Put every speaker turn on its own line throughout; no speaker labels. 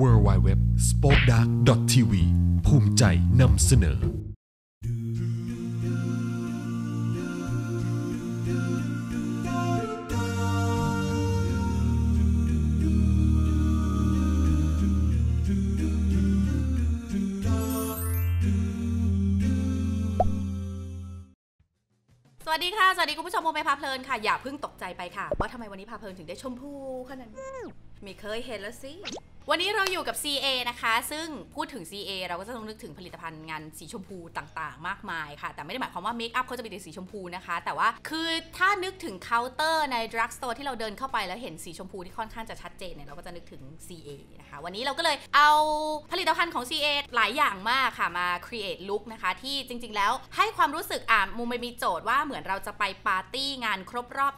w w w s p o k e d a r k t v ภูมิใจนำเสนอ
สวัสดี ค่ะ สวัสดีคุณผู้ชมโมเมพาเพลินค่ะ อย่าเพิ่งตกใจไปค่ะ ว่าทำไมวันนี้พาเพลินถึงได้ชมพูขนาดนี้ไม่เคยเห็นแล้วสิ วันนี้เราอยู่กับ CA นะคะ ซึ่งพูดถึง CA เราก็จะต้องนึกถึงผลิตภัณฑ์งานสีชมพูต่างๆ มากมายค่ะ แต่ไม่ได้หมายความว่าเมคอัพเขาจะมีแต่สีชมพูนะคะ แต่ว่าคือถ้านึกถึงเคาน์เตอร์ในดรักสโตร์ที่เราเดินเข้าไปแล้วเห็นสีชมพูที่ค่อนข้างจะชัดเจนเนี่ยเราก็จะนึกถึง CA นะคะ วันนี้เราก็เลยเอาผลิตภัณฑ์ของ CA หลายอย่างมากค่ะมา create look นะคะที่จริงๆ แล้วให้ความรู้สึกอะมุมไมันมีโจทย์ว่าเหมือนเราจะไปปาร์ตี้งานครบรอบ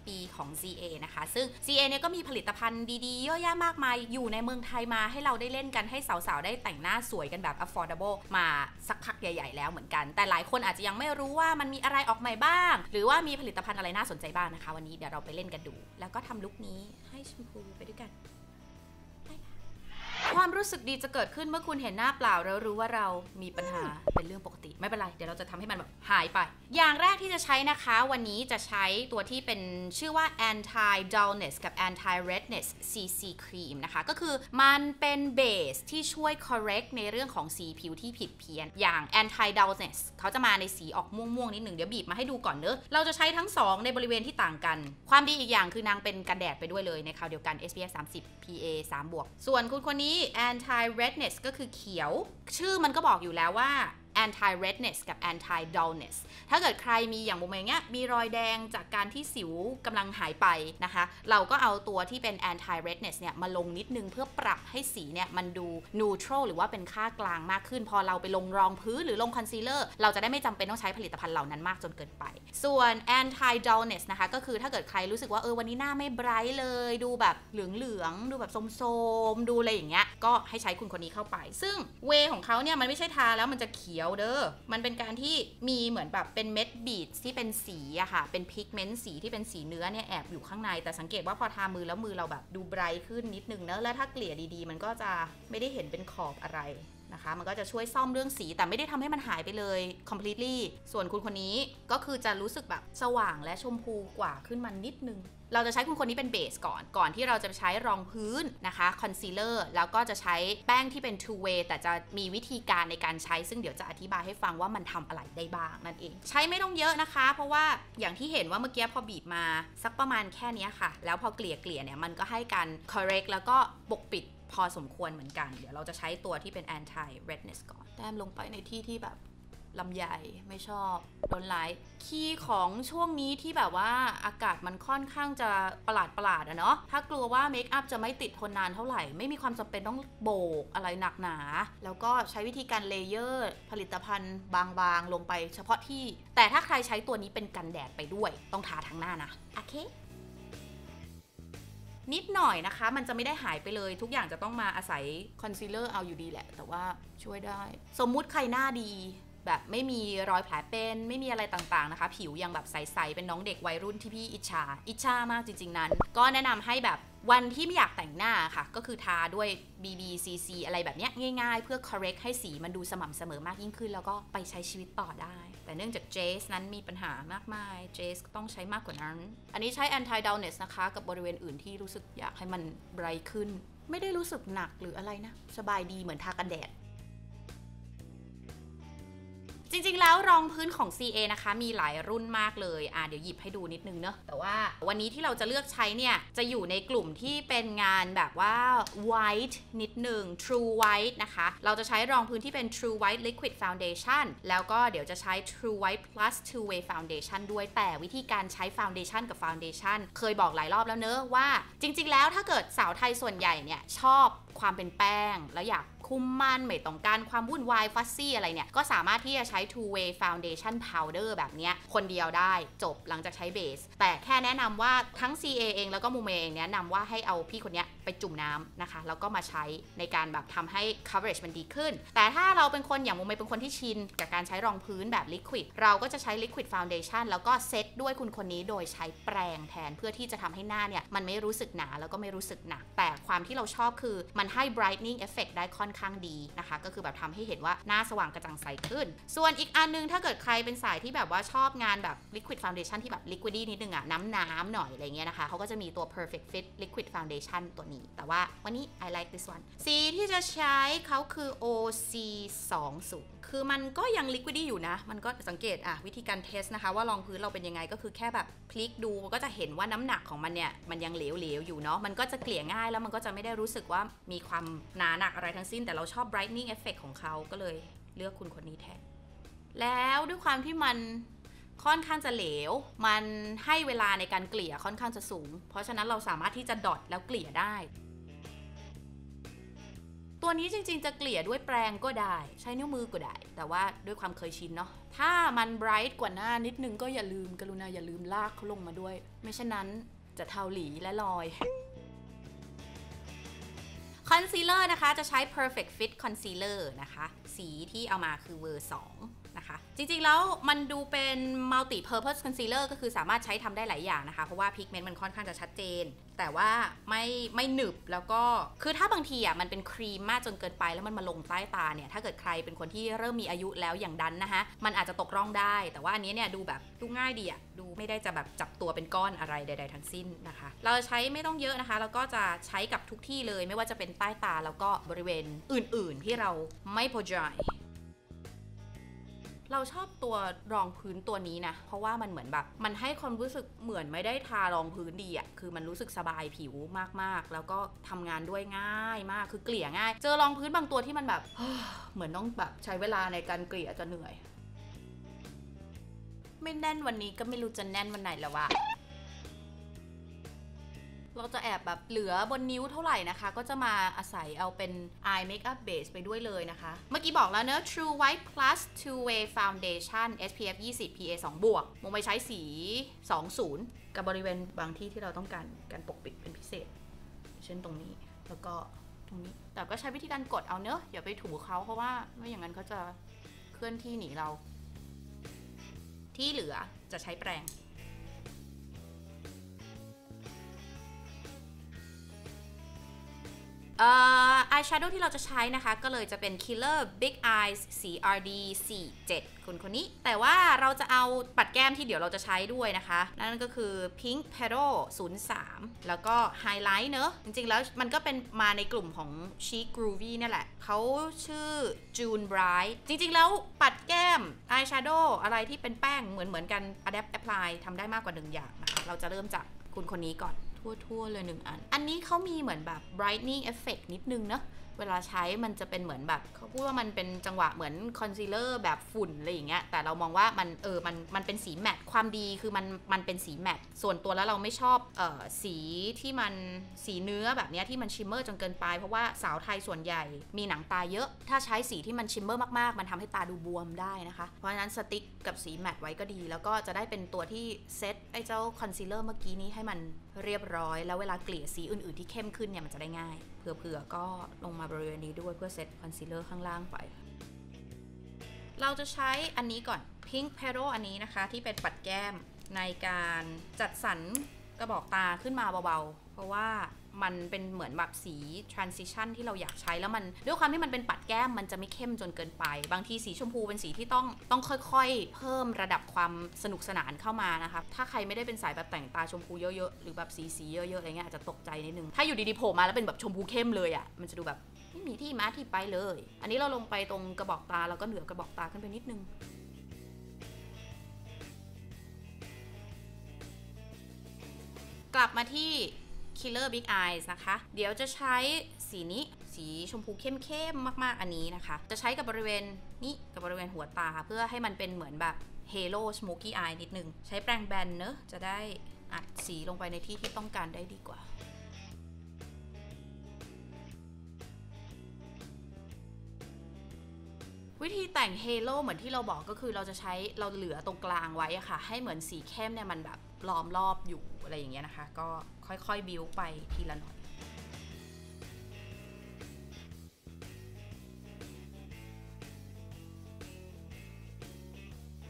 20 ปีของ CA นะคะ ซึ่ง CA เนี่ยก็มีผลิตภัณฑ์ดีๆ เยอะแยะมากมาย อยู่ในเมืองไทยมาให้เราได้เล่นกันให้สาวๆ ได้แต่งหน้าสวยกันแบบ affordable มาสักพักใหญ่ ๆ แล้วเหมือนกัน แต่หลายคนอาจจะยังไม่รู้ว่ามันมีอะไรออกใหม่บ้าง หรือว่ามีผลิตภัณฑ์อะไรน่าสนใจบ้างนะคะ วันนี้เดี๋ยวเราไปเล่นกันดู แล้วก็ทำลุคนี้ให้ชมพูไปด้วยกัน ความรู้สึกดีจะเกิดขึ้นเมื่อคุณเห็นหน้าเปล่าแล้วรู้ว่าเรามีปัญหาเป็นเรื่องปกติ ไม่เป็นไร เดี๋ยวเราจะทำให้มันแบบหายไป อย่างแรกที่จะใช้นะคะ วันนี้จะใช้ตัวที่เป็นชื่อว่า anti dullness กับ anti redness CC cream นะคะ ก็คือมันเป็นเบสที่ช่วย correct ในเรื่องของสีผิวที่ผิดเพี้ยน อย่าง anti dullness เขาจะมาในสีออกม่วงๆนิดหนึ่งเดี๋ยวบีบมาให้ดูก่อนเนอะเราจะใช้ทั้ง 2 ในบริเวณที่ต่างกัน ความดีอีกอย่างคือนางเป็นกันแดดไปด้วยเลยในคราวเดียวกัน SPF 30 PA 3บวกส่วนคุณคนนี้ anti redness ก็คือเขียว ชื่อมันก็บอกอยู่แล้วว่า anti redness กับ anti dullness ถ้าเกิดใครมีอย่างโมเมเนี้ยมีรอยแดงจากการที่สิวกำลังหายไปนะคะ เราก็เอาตัวที่เป็น anti redness เนี่ยมาลงนิดนึงเพื่อปรับให้สีเนี่ยมันดู neutral หรือว่าเป็นค่ากลางมากขึ้น พอเราไปลงรองพื้นหรือลงคอนซีลเลอร์เราจะได้ไม่จำเป็นต้องใช้ผลิตภัณฑ์เหล่านั้นมากจนเกินไป ส่วน anti dullness นะคะก็คือถ้าเกิดใครรู้สึกว่าเออวันนี้หน้าไม่ไบรท์เลย ดูแบบเหลืองๆดูแบบโสมๆดูอะไรอย่างเงี้ยก็ให้ใช้คุณคนนี้เข้าไป ซึ่งเวของเขาเนี่ยมันไม่ใช่ทาแล้วมันจะเขียวเด้อ มันเป็นการที่มีเหมือนแบบเป็นเม็ดบีดที่เป็นสีอะค่ะ เป็นพิกเมนต์สีที่เป็นสีเนื้อเนี่ยแอบอยู่ข้างใน แต่สังเกตว่าพอทามือแล้วมือเราแบบดูไบรท์ขึ้นนิดนึงเนอะแล้วถ้าเกลี่ยดีๆ มันก็จะไม่ได้เห็นเป็นขอบอะไรนะคะ มันก็จะช่วยซ่อมเรื่องสีแต่ไม่ได้ทำให้มันหายไปเลย completely ส่วนคุณคนนี้ก็คือจะรู้สึกแบบสว่างและชมพูกว่าขึ้นมานิดนึง เราจะใช้คุณคนนี้เป็นเบสก่อน ก่อนที่เราจะใช้รองพื้นนะคะคอนซีลเลอร์แล้วก็จะใช้แป้งที่เป็น two way แต่จะมีวิธีการในการใช้ ซึ่งเดี๋ยวจะอธิบายให้ฟังว่ามันทำอะไรได้บ้างนั่นเอง ใช้ไม่ต้องเยอะนะคะ เพราะว่าอย่างที่เห็นว่าเมื่อกี้พอบีบมาสักประมาณแค่นี้ค่ะ แล้วพอเกลี่ยเกลี่ยเนี่ยมันก็ให้การ correct แล้วก็ปกปิดพอสมควรเหมือนกัน เดี๋ยวเราจะใช้ตัวที่เป็น anti redness ก่อน แต้มลงไปในที่ที่แบบ ลำใหญ่ไม่ชอบโดนไลท์คีย์ของช่วงนี้ที่แบบว่าอากาศมันค่อนข้างจะประหลาดประหลาดอะเนาะถ้ากลัวว่าเมคอัพจะไม่ติดทนนานเท่าไหร่ ไม่มีความจำเป็นต้องโบกอะไรหนักหนา แล้วก็ใช้วิธีการเลเยอร์ผลิตภัณฑ์บางๆ ลงไปเฉพาะที่ แต่ถ้าใครใช้ตัวนี้เป็นกันแดดไปด้วย ต้องทาทั้งหน้านะโอเคนิดหน่อยนะคะ มันจะไม่ได้หายไปเลย ทุกอย่างจะต้องมาอาศัยคอนซีลเลอร์เอาอยู่ดีแหละ แต่ว่าช่วยได้ สมมุติใครหน้าดี แบบไม่มีรอยแผลเป็น ไม่มีอะไรต่างๆนะคะ ผิวยังแบบใสๆเป็นน้องเด็กวัยรุ่นที่พี่อิจฉาอิจฉามากจริง ๆนั้น ก็แนะนำให้แบบวันที่ไม่อยากแต่งหน้าค่ะ ก็คือทาด้วย BBCC อะไรแบบนี้ง่าย ๆ เพื่อ correct ให้สีมันดูสม่ำเสมอมากยิ่งขึ้น แล้วก็ไปใช้ชีวิตต่อได้ แต่เนื่องจากเจสนั้นมีปัญหามากมายเจสต้องใช้มากกว่านั้น อันนี้ใช้ anti dullness นะคะ กับบริเวณอื่นที่รู้สึกอยากให้มันไบรท์ขึ้น ไม่ได้รู้สึกหนักหรืออะไรนะ สบายดีเหมือนทากันแดด จริงๆ แล้วรองพื้นของ CA นะคะ มีหลายรุ่นมากเลย อ่าเดี๋ยวหยิบให้ดูนิดนึงเนอะแต่ว่าวันนี้ที่เราจะเลือกใช้เนี่ย จะอยู่ในกลุ่มที่เป็นงานแบบว่า white นิดหนึ่ง true white นะคะ เราจะใช้รองพื้นที่เป็น true white liquid foundation แล้วก็เดี๋ยวจะใช้ true white plus two way foundation ด้วย แต่วิธีการใช้ foundation กับ foundation เคยบอกหลายรอบแล้วเนอะว่า จริง ๆ แล้วถ้าเกิดสาวไทยส่วนใหญ่เนี่ยชอบความเป็นแป้งแล้วอยาก คุมมันไม่ต้องการความวุ่นวายฟัซซี่อะไรเนี่ย ก็สามารถที่จะใช้ two way foundation powder แบบนี้คนเดียวได้จบหลังจากใช้เบส แต่แค่แนะนำว่าทั้ง CA เองแล้วก็มูเมเองแนะนำว่าให้เอาพี่คนนี้ไปจุ่มน้ำนะคะ แล้วก็มาใช้ในการแบบทำให้ coverage มันดีขึ้น แต่ถ้าเราเป็นคนอย่างโมเมเป็นคนที่ชินกับการใช้รองพื้นแบบ liquid เราก็จะใช้ liquid foundation แล้วก็เซตด้วยคุณคนนี้โดยใช้แปรงแทนเพื่อที่จะทำให้หน้าเนี่ยมันไม่รู้สึกหนาแล้วก็ไม่รู้สึกหนักแต่ความที่เราชอบคือมันให้ brightening effect ได้ค่อนข้างดีนะคะ ก็คือแบบทำให้เห็นว่าหน้าสว่างกระจ่างใสขึ้น ส่วนอีกอันนึงถ้าเกิดใครเป็นสายที่แบบว่าชอบงานแบบ liquid foundation ที่แบบ liquidy นิดนึงอะน้ำน้ำๆหน่อยอะไรเงี้ยนะคะเขาก็จะมีตัว perfect fit liquid foundation ตัวนี้ แต่ว่าวันนี้ I like this one สีที่จะใช้เขาคือ OC 2 0 คือมันก็ยัง liquidy อยู่นะ มันก็สังเกตอะวิธีการเทสนะคะ ว่ารองพื้นเราเป็นยังไงก็คือแค่แบบพลิกดูก็จะเห็นว่าน้ำหนักของมันเนี่ยมันยังเหลวๆอยู่เนาะมันก็จะเกลี่ยง่ายแล้วมันก็จะไม่ได้รู้สึกว่ามีความหนาหนักอะไรทั้งสิ้น แต่เราชอบ brightening effect ของเขาก็เลยเลือกคุณคนนี้แทนแล้วด้วยความที่มันค่อนข้างจะเหลว มันให้เวลาในการเกลี่ยค่อนข้างจะสูง เพราะฉะนั้นเราสามารถที่จะดอทแล้วเกลี่ยได้ ตัวนี้จริงๆ จะเกลี่ยด้วยแปรงก็ได้ ใช้นิ้วมือก็ได้ แต่ว่าด้วยความเคยชินเนาะถ้ามันไบรท์กว่าหน้านิดนึงก็อย่าลืมกรุณาอย่าลืมลากเขาลงมาด้วย ไม่เช่นนั้นจะเทาหลีและลอย คอนซีลเลอร์นะคะจะใช้ perfect fit concealer นะคะ สีที่เอามาคือเวอร์2นะคะ จริงๆแล้วมันดูเป็น multi purpose concealer ก็คือสามารถใช้ทำได้หลายอย่างนะคะ เพราะว่า pigment มันค่อนข้างจะชัดเจน แต่ว่าไม่ไม่หนึบแล้วก็ คือถ้าบางทีอะมันเป็นครีมมากจนเกินไปแล้วมันมาลงใต้ตาเนี่ย ถ้าเกิดใครเป็นคนที่เริ่มมีอายุแล้วอย่างดันนะคะ มันอาจจะตกร่องได้ แต่ว่าอันนี้เนี่ยดูแบบดูง่ายดีอะ ไม่ได้จะแบบจับตัวเป็นก้อนอะไรใด ๆ ทั้งสิ้นนะคะ เราใช้ไม่ต้องเยอะนะคะ แล้วก็จะใช้กับทุกที่เลยไม่ว่าจะเป็นใต้ตาแล้วก็บริเวณอื่น ๆ ที่เราไม่พอใจเราชอบตัวรองพื้นตัวนี้นะ เพราะว่ามันเหมือนแบบ มันให้ความรู้สึกเหมือนไม่ได้ทารองพื้นดีอะคือมันรู้สึกสบายผิวมากๆ แล้วก็ทำงานด้วยง่ายมาก คือเกลี่ยง่าย เจอรองพื้นบางตัวที่มันแบบ เหมือนต้องแบบใช้เวลาในการเกลี่ยจะเหนื่อย ไม่แน่นวันนี้ก็ไม่รู้จะแน่นวันไหนแล้ววะเราจะแอบแบบเหลือบนนิ้วเท่าไหร่นะคะ ก็จะมาอาศัยเอาเป็น eye makeup base ไปด้วยเลยนะคะ เมื่อกี้บอกแล้วเนอะ True White Plus Two Way Foundation SPF 20 PA 2 บวกมงไปใช้สี 20 กับบริเวณบางที่ที่เราต้องการการปกปิดเป็นพิเศษ เช่นตรงนี้แล้วก็ตรงนี้ แต่ก็ใช้วิธีการกดเอาเนอะอย่าไปถูเขาเพราะว่าไม่อย่างนั้นเขาจะเคลื่อนที่หนีเรา ที่เหลือจะใช้แปรง อายแชโดว์ที่เราจะใช้นะคะ ก็เลยจะเป็น Killer Big Eyes CRD 47คนคนนี้ แต่ว่าเราจะเอาปัดแก้มที่เดี๋ยวเราจะใช้ด้วยนะคะ นั่นก็คือ Pink Petal 03 แล้วก็ Highlight เนอะ จริงๆ แล้วมันก็เป็นมาในกลุ่มของ Chic Groovy นี่แหละ เขาชื่อ June Bright จริงๆ แล้วปัดแก้มอายแชโดว์อะไรที่เป็นแป้งเหมือนเหมือนๆกัน Adapt Apply ทำได้มากกว่าหนึ่งอย่างนะคะ เราจะเริ่มจากคุณคนนี้ก่อน ทั่วๆเลยหนึ่งอัน อันนี้เขามีเหมือนแบบ brightening effect นิดนึงเนาะ เวลาใช้มันจะเป็นเหมือนแบบเขาพูดว่ามันเป็นจังหวะเหมือนคอนซีลเลอร์แบบฝุ่นอะไรอย่างเงี้ยแต่เรามองว่ามันเออมันมันเป็นสีแมตต์ความดีคือมันมันเป็นสีแมตต์ส่วนตัวแล้วเราไม่ชอบเออสีที่มันสีเนื้อแบบเนี้ยที่มันชิมเมอร์จนเกินไป เพราะว่าสาวไทยส่วนใหญ่มีหนังตาเยอะ ถ้าใช้สีที่มันชิมเมอร์มากๆ มันทำให้ตาดูบวมได้นะคะ เพราะฉะนั้นสติ๊กกับสีแมตต์ไว้ก็ดี แล้วก็จะได้เป็นตัวที่เซตไอ้เจ้าคอนซีลเลอร์เมื่อกี้นี้ให้มันเรียบร้อย แล้วเวลาเกลี่ยสีอื่นๆที่เข้มขึ้นเนี่ยมันจะได้ง่ายเผื่อๆก็ลงมาบริเวณนี้ด้วยเพื่อเซตคอนซีลเลอร์ข้างล่างไป เราจะใช้อันนี้ก่อน Pink p e d a l อันนี้นะคะ ที่เป็นปัดแก้มในการจัดสรรกระบอกตาขึ้นมาเบาๆ เพราะว่า มันเป็นเหมือนแบบสี transition ที่เราอยากใช้แล้วมันด้วยความที่มันเป็นปัดแก้มมันจะไม่เข้มจนเกินไป บางทีสีชมพูเป็นสีที่ต้องต้องค่อยๆ เพิ่มระดับความสนุกสนานเข้ามานะคะถ้าใครไม่ได้เป็นสายแบบแต่งตาชมพูเยอะๆ หรือแบบสีสีๆเยอะๆอะไรเงี้ยอาจจะตกใจนิดนึง ถ้าอยู่ดีๆโผล่มาแล้วเป็นแบบชมพูเข้มเลยอะ่ะมันจะดูแบบไม่มีที่มาที่ไปเลย อันนี้เราลงไปตรงกระบอกตาแล้วก็เหนือกระบอกตาขึ้นไปนิดนึงกลับมาที่ Killer Big Eyes นะคะ เดี๋ยวจะใช้สีนี้สีชมพูเข้มๆมากๆอันนี้นะคะ จะใช้กับบริเวณนี้กับบริเวณหัวตา เพื่อให้มันเป็นเหมือนแบบ Halo Smoky Eye นิดนึง ใช้แปรงแบนเนอะจะได้อัดสีลงไปในที่ที่ต้องการได้ดีกว่าวิธีแต่งเฮโ o เหมือนที่เราบอกก็คือเราจะใช้เราเหลือตรงกลางไว้ค่ะ ให้เหมือนสีเข้มเนี่ยมันแบบล้อมรอบอยู่ อะไรอย่างเงี้ยนะคะ ก็ค่อยๆ บิวไปทีละหน่อย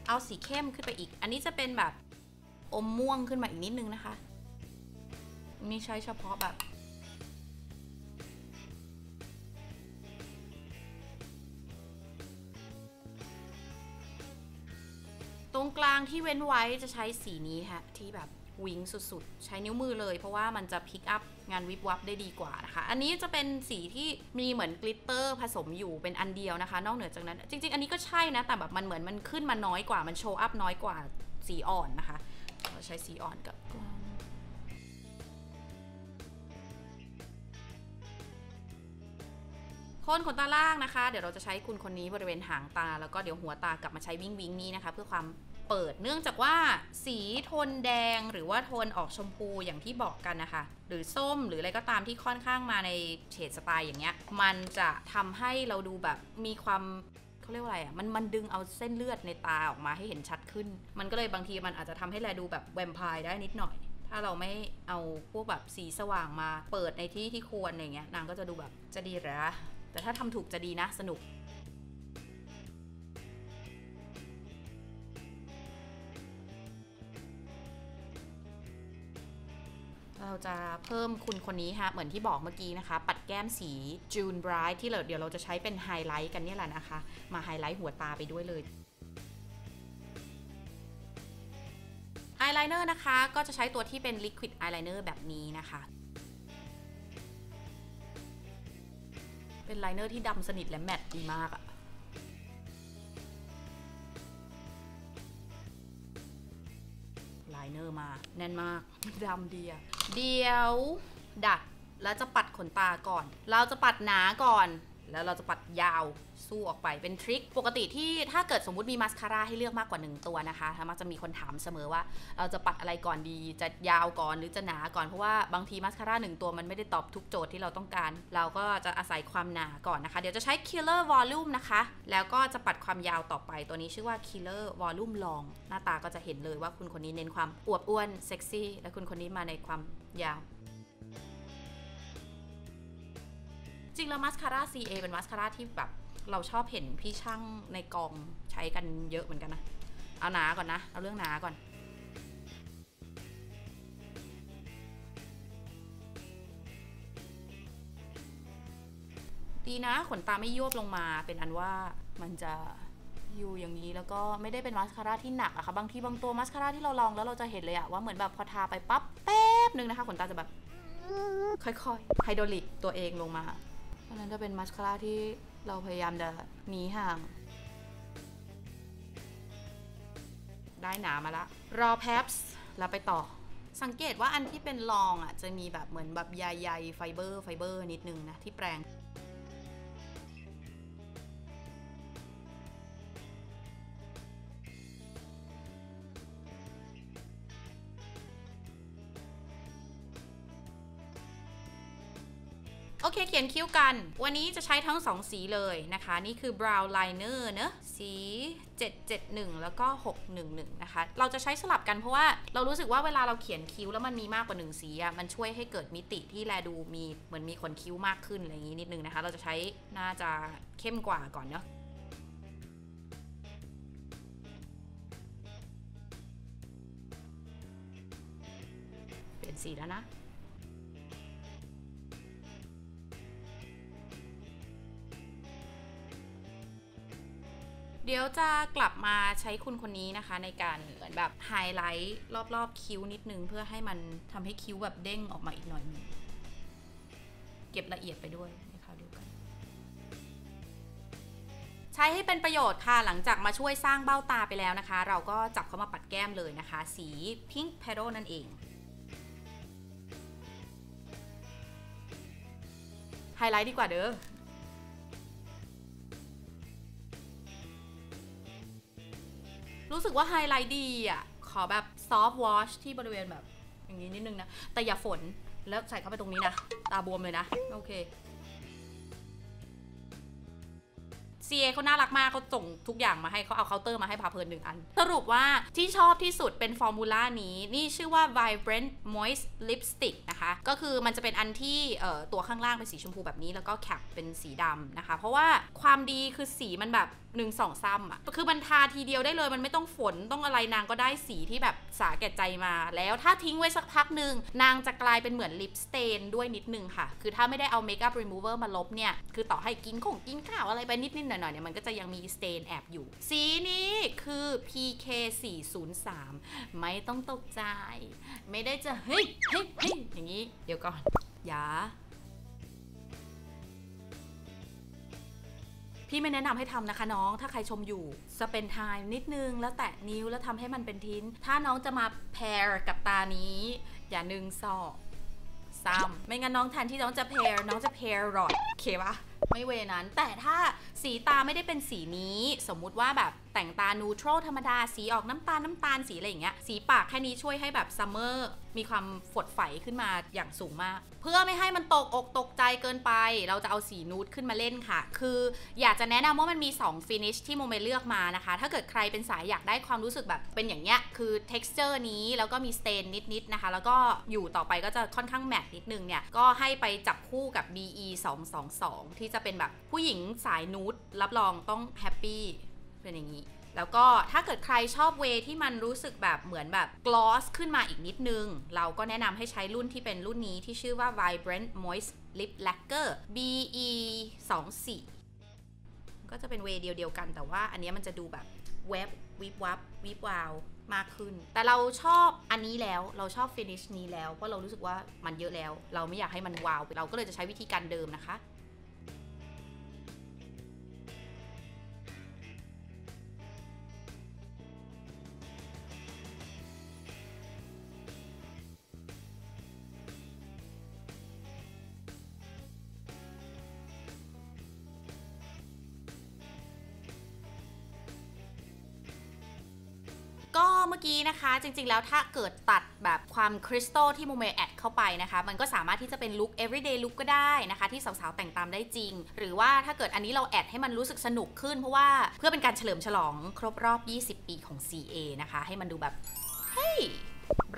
เอาสีเข้มขึ้นไปอีก อันนี้จะเป็นแบบอมม่วงขึ้นมาอีกนิดนึงนะคะ นี่ใช้เฉพาะแบบตรงกลางที่เว้นไว้จะใช้สีนี้ฮะที่แบบ วิงสุดๆ ใช้นิ้วมือเลย เพราะว่ามันจะพิกอัพงานวิบวับได้ดีกว่านะคะ อันนี้จะเป็นสีที่มีเหมือนกลิตเตอร์ผสมอยู่เป็นอันเดียวนะคะ นอกเหนือจากนั้น จริง ๆ อันนี้ก็ใช่นะ แต่แบบมันเหมือนมันขึ้นมาน้อยกว่า มันโชว์อัพน้อยกว่าสีอ่อนนะคะเราใช้สีอ่อนกับกลางโคนขนตาล่างนะคะ เดี๋ยวเราจะใช้คุณคนนี้บริเวณหางตา แล้วก็เดี๋ยวหัวตากลับมาใช้วิ่งวิ่งนี้นะคะ เพื่อความ เปิด เนื่องจากว่าสีโทนแดงหรือว่าโทนออกชมพูอย่างที่บอกกันนะคะ หรือส้มหรืออะไรก็ตามที่ค่อนข้างมาในเฉดสไตล์อย่างเงี้ย มันจะทำให้เราดูแบบมีความเขาเรียกว่าอะไรอะมันมันดึงเอาเส้นเลือดในตาออกมาให้เห็นชัดขึ้น มันก็เลยบางทีมันอาจจะทำให้แลดูแบบแวมไพร์ได้นิดหน่อย ถ้าเราไม่เอาพวกแบบสีสว่างมาเปิดในที่ที่ควรอะไรเงี้ยนางก็จะดูแบบจะดีหรอแต่ถ้าทำถูกจะดีนะสนุก เราจะเพิ่มคุณคนนี้ฮะ เหมือนที่บอกเมื่อกี้นะคะ ปัดแก้มสี June Bright ที่เดี๋ยวเราจะใช้เป็นไฮไลท์กันนี่แหละนะคะ มาไฮไลท์หัวตาไปด้วยเลยอายไลเนอร์นะคะ ก็จะใช้ตัวที่เป็น Liquid Eyeliner แบบนี้นะคะเป็นไลเนอร์ที่ดำสนิทและแมตต์ดีมากอะ เนอร์มา แน่นมากดำดีอะเดี๋ยว ดัดแล้วจะปัดขนตาก่อน เราจะปัดหนาก่อน แล้วเราจะปัดยาวสู้ออกไปเป็นทริคปกติที่ถ้าเกิดสมมุติมีมาสคาร่าให้เลือกมากกว่า 1 ตัวนะคะมักจะมีคนถามเสมอว่า เราจะปัดอะไรก่อนดีจะยาวก่อนหรือจะหนาก่อนเพราะว่าบางทีมาสคาร่าหนึ่งตัวมันไม่ได้ตอบทุกโจทย์ที่เราต้องการ เราก็จะอาศัยความหนาก่อนนะคะ เดี๋ยวจะใช้ Killer Volume นะคะ แล้วก็จะปัดความยาวต่อไปตัวนี้ชื่อว่า Killer Volume Long หน้าตาก็จะเห็นเลยว่าคุณคนนี้เน้นความอวบอ้วนเซ็กซี่และคุณคนนี้มาในความยาว จริงแล้วมาสคาร่า CA เป็นมาสคาร่าที่แบบเราชอบเห็นพี่ช่างในกองใช้กันเยอะเหมือนกันนะ เอาหนาก่อนนะ เอาเรื่องหนาก่อน ดีนะขนตาไม่ยวบลงมาเป็นอันว่ามันจะอยู่อย่างนี้แล้วก็ไม่ได้เป็นมาสคาร่าที่หนักอะค่ะบางทีบางตัวมาสคาร่าที่เราลองแล้วเราจะเห็นเลยอะว่าเหมือนแบบพอทาไปปั๊บแป๊บนึงนะคะขนตาจะแบบค่อยๆไฮโดรลิกตัวเองลงมา ราะนั้นจะเป็นมัสคาร่าที่เราพยายามจะหนีห่าง ได้หนามาละ รอแพ็บส์แล้วไปต่อ สังเกตว่าอันที่เป็นลองอะจะมีแบบเหมือนแบบใยใยไฟเบอร์ไฟเบอร์นิดนึงนะที่แปรง โอเค เขียนคิ้วกัน วันนี้จะใช้ทั้ง 2 สีเลยนะคะ นี่คือ brow liner เนอะสี 771 แล้วก็ 611 นะคะ เราจะใช้สลับกันเพราะว่าเรารู้สึกว่าเวลาเราเขียนคิ้วแล้วมันมีมากกว่า 1 สีอะมันช่วยให้เกิดมิติที่แลดูมีเหมือนมีขนคิ้วมากขึ้นอะไรอย่างนี้นิดนึงนะคะ เราจะใช้น่าจะเข้มกว่าก่อนเนาะเปลี่ยนสีแล้วนะ เดี๋ยวจะกลับมาใช้คุณคนนี้นะคะ ในการเหมือนแบบไฮไลท์รอบๆคิ้วนิดนึง เพื่อให้มันทำให้คิ้วแบบเด้งออกมาอีกหน่อยหนึงเก็บละเอียดไปด้วยนะคะดูกันใช้ให้เป็นประโยชน์ค่ะ หลังจากมาช่วยสร้างเบ้าตาไปแล้วนะคะ เราก็จับเข้ามาปัดแก้มเลยนะคะ สี Pink Petal นั่นเองไฮไลท์ดีกว่าเด้อ รู้สึกว่าไฮไลท์ดีอะ ขอแบบซอฟต์วอชที่บริเวณแบบ อย่างนี้นิดนึงนะ แต่อย่าฝนแล้วใส่เข้าไปตรงนี้นะ ตาบวมเลยนะ โอเค CA เขาน่ารักมากเขาส่งทุกอย่างมาให้เขาเอาเคาน์เตอร์มาให้พาเพลินหนึ่งอัน สรุปว่าที่ชอบที่สุดเป็นฟอร์มูล่านี้ นี่ชื่อว่า Vibrant Moist Lipstick นะคะ ก็คือมันจะเป็นอันที่ตัวข้างล่างเป็นสีชมพูแบบนี้ แล้วก็แคปเป็นสีดำนะคะ เพราะว่าความดีคือสีมันแบบหนึ่งสองซ้ำอะคือมันทาทีเดียวได้เลย มันไม่ต้องฝนต้องอะไรนางก็ได้สีที่แบบสาแก่ใจมา แล้วถ้าทิ้งไว้สักพักหนึ่งนางจะกลายเป็นเหมือนลิปสเตนด้วยนิดนึงค่ะ คือถ้าไม่ได้เอาเมคอัพรีมูเวอร์มาลบเนี่ย คือต่อให้กินของกินข้าวอะไรไปนิดนิดๆหน่อยๆเนี่ยมันก็จะยังมีสเตนแอบอยู่ สีนี้คือ PK 403ไม่ต้องตกใจ ไม่ได้จะเฮ้ยเฮ้ยเฮ้ยอย่างนี้ เดี๋ยวก่อน อย่าพี่ไม่แนะนำให้ทำนะคะน้อง ถ้าใครชมอยู่สเปนไทม์นิดนึง แล้วแตะนิ้วแล้วทำให้มันเป็นทิ้น ถ้าน้องจะมา pair กับตานี้ อย่าหนึ่งสองซ้ำไม่งั้นน้องแทนที่น้องจะ pair น้องจะ pair รอดโอเคปะ ไม่เวนั้น แต่ถ้าสีตาไม่ได้เป็นสีนี้ สมมุติว่าแบบ แต่งตา neutral ธรรมดา สีออกน้ำตาลน้ำตาลสีอะไรอย่างเงี้ย สีปากแค่นี้ช่วยให้แบบ summer มีความฝดใสขึ้นมาอย่างสูงมาก เพื่อไม่ให้มันตกอกตกใจเกินไป เราจะเอาสีนูดขึ้นมาเล่นค่ะ คืออยากจะแนะนำว่ามันมี2 finish ที่โมเมเลือกมานะคะ ถ้าเกิดใครเป็นสายอยากได้ความรู้สึกแบบเป็นอย่างเงี้ย คือ texture นี้แล้วก็มี stain นิดๆนะคะ แล้วก็อยู่ต่อไปก็จะค่อนข้างแมตต์นิดนึงเนี่ย ก็ให้ไปจับคู่กับ BE 222ที่จะเป็นแบบผู้หญิงสายนูดรับรองต้องแฮปปี้ เป็นอย่างนี้ แล้วก็ถ้าเกิดใครชอบเวที่มันรู้สึกแบบเหมือนแบบ gloss ขึ้นมาอีกนิดนึง เราก็แนะนำให้ใช้รุ่นที่เป็นรุ่นนี้ที่ชื่อว่า Vibrant Moist Lip Lacquer BE 24ก็จะเป็นเวย์เดียวกัน แต่ว่าอันนี้มันจะดูแบบแวบวิบวับวิบวาวมากขึ้น แต่เราชอบอันนี้แล้ว เราชอบฟินิชนี้แล้ว เพราะเรารู้สึกว่ามันเยอะแล้ว เราไม่อยากให้มันวาว เราก็เลยจะใช้วิธีการเดิมนะคะ จริง ๆ แล้วถ้าเกิดตัดแบบความคริสตัลที่โมเมแอดเข้าไปนะคะ มันก็สามารถที่จะเป็นลุค everyday look ก็ได้นะคะ ที่สาวๆ แต่งตามได้จริง หรือว่าถ้าเกิดอันนี้เราแอดให้มันรู้สึกสนุกขึ้น เพราะว่าเพื่อเป็นการเฉลิมฉลองครบรอบ 20 ปีของ CA นะคะ ให้มันดูแบบเฮ้ย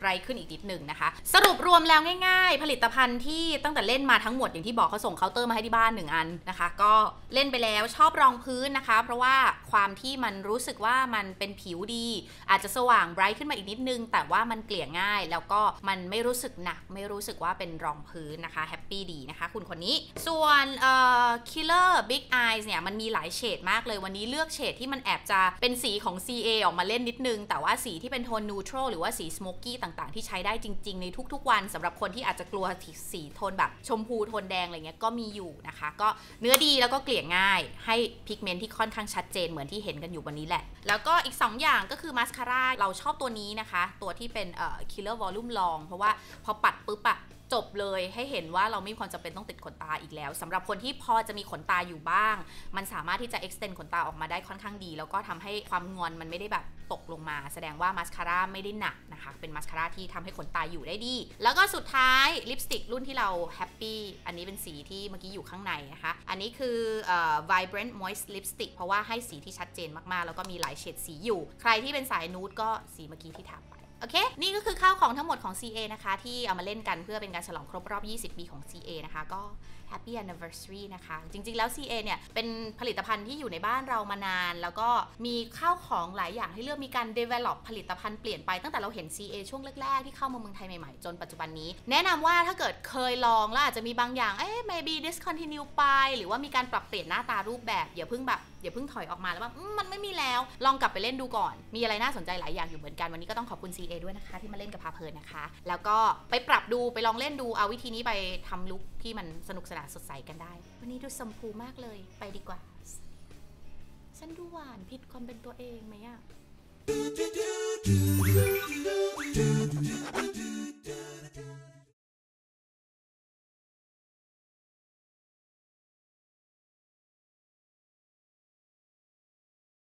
ไรขึ้นอีกนิดหนึ่งนะคะ สรุปรวมแล้วง่าย ๆ ผลิตภัณฑ์ที่ตั้งแต่เล่นมาทั้งหมดอย่างที่บอกเขาส่งเคาน์เตอร์มาให้ที่บ้านหนึ่งอันนะคะ ก็เล่นไปแล้วชอบรองพื้นนะคะ เพราะว่าความที่มันรู้สึกว่ามันเป็นผิวดี อาจจะสว่างไบรท์ขึ้นมาอีกนิดนึง แต่ว่ามันเกลี่ยง่าย แล้วก็มันไม่รู้สึกหนัก ไม่รู้สึกว่าเป็นรองพื้นนะคะแฮปปี้ดีนะคะ คุณคนนี้ ส่วนเอ่อ Killer Big Eyes เนี่ยมันมีหลายเฉดมากเลยวันนี้เลือกเฉดที่มันแอบจะเป็นสีของ CA ออกมาเล่นนิดนึง แต่ว่าสีที่เป็นโทน neutral หรือว่าสี smoky ต่างๆ ที่ใช้ได้จริง ๆ ในทุก ๆ วันสำหรับคนที่อาจจะกลัวสีโทนแบบชมพูโทนแดงอะไรเงี้ยก็มีอยู่นะคะ ก็เนื้อดีแล้วก็เกลี่ยง่าย ให้พิกเมนต์ที่ค่อนข้างชัดเจนเหมือนที่เห็นกันอยู่วันนี้แหละ แล้วก็อีก 2 อย่างก็คือมาสคาร่าเราชอบตัวนี้นะคะ ตัวที่เป็นเอ่อ killer volume long เพราะว่าพอปัดปุ๊บอะ จบเลยให้เห็นว่าเราไม่มีความจำเป็นต้องติดขนตาอีกแล้วสำหรับคนที่พอจะมีขนตาอยู่บ้าง มันสามารถที่จะ extend ขนตาออกมาได้ค่อนข้างดี แล้วก็ทำให้ความงอนมันไม่ได้แบบตกลงมา แสดงว่ามาสคาร่าไม่ได้หนักนะคะ เป็นมาสคาร่าที่ทำให้ขนตาอยู่ได้ดี แล้วก็สุดท้ายลิปสติกรุ่นที่เราแฮปปี้อันนี้เป็นสีที่เมื่อกี้อยู่ข้างในนะคะ อันนี้คือเอ่อ vibrant moist lipstick เพราะว่าให้สีที่ชัดเจนมากๆ แล้วก็มีหลายเฉดสีอยู่ ใครที่เป็นสายนูดก็สีเมื่อกี้ที่ทาไป โอเค นี่ก็คือข้าวของทั้งหมดของ CA นะคะ ที่เอามาเล่นกันเพื่อเป็นการฉลองครบรอบ 20 ปีของ CA นะคะ ก็ Happy Anniversary นะคะ จริง ๆ แล้ว CA เนี่ย เป็นผลิตภัณฑ์ที่อยู่ในบ้านเรามานาน แล้วก็มีข้าวของหลายอย่างให้เลือกมีการ develop ผลิตภัณฑ์เปลี่ยนไปตั้งแต่เราเห็น CA ช่วงแรก ๆ ที่เข้ามาเมืองไทยใหม่ ๆ จนปัจจุบันนี้ แนะนำว่าถ้าเกิดเคยลองแล้วอาจจะมีบางอย่าง เอ๊ะ maybe discontinue ไป หรือว่ามีการปรับเปลี่ยนหน้าตารูปแบบอย่าเพิ่งแบบอย่าเพิ่งถอยออกมาแล้วว่ามันไม่มีแล้ว ลองกลับไปเล่นดูก่อน มีอะไรน่าสนใจหลายอย่างอยู่เหมือนกัน วันนี้ก็ต้องขอบคุณ CA ด้วยนะคะ ที่มาเล่นกับพาเพลินนะคะ แล้วก็ไปปรับดูไปลองเล่นดูเอาวิธีนี้ไปทำลุคที่มันสนุกสนานสดใสกันได้ วันนี้ดูสมพูมากเลยไปดีกว่า ฉันดูหวานผิดความเป็นตัวเองไหมอะ่ะ